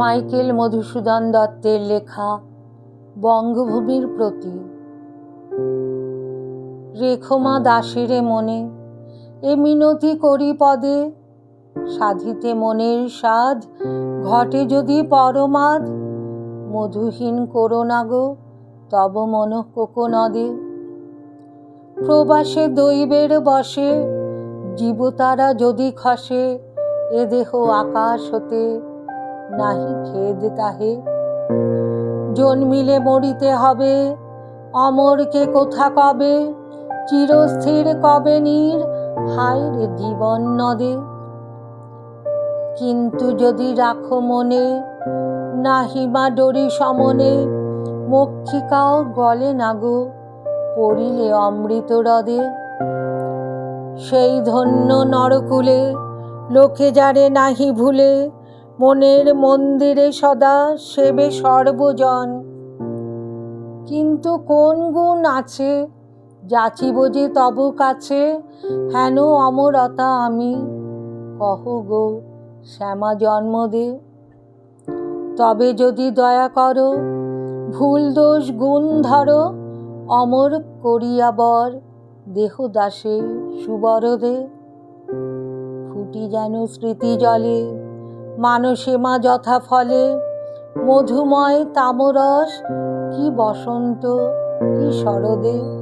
Michael Madhusudan দত্তের লেখা বঙ্গভূমির প্রতি। রেখমা দাসেরে মনে, এ মিনতি করি পদে। সাধিতে মনের সাধ ঘটে যদি পরমাদ। মধুহীন করো না গো, তব মন কোকনদে প্রবাসে দৈবের বসে, জীবতারা যদি খসে, এ দেহ আকাশ হতে। নাহি খেদ তাহে। জন্মিলে মরিতে হবে, অমরকে কোথা কবে চিরস্থির কবে নীর? হায় রে জীবন নদে। কিন্তু যদি রাখো মনে নাহিমা ডরি সমনে, মক্ষিকাও গলে না গো, পড়িলে অমৃত হ্রদে সেই ধন্য নরকুলে, লোকে যারে নাহি ভুলে মনের মন্দিরে সদা সেবে সর্বজন। কিন্তু কোন গুণ আছে, যাচিব যে তব কাছে, হেন অমরতা আমি, কহ গো শ্যামা জন্ম দে তবে যদি দয়া করো, ভুল দোষ গুণ ধরো, অমর করিয়া বর দেহ দাসে সুবরদে। ফুটি যেন স্মৃতি জলে মানসে মা যথা ফলে। মধুময় তামরস কি বসন্ত কি শরদে।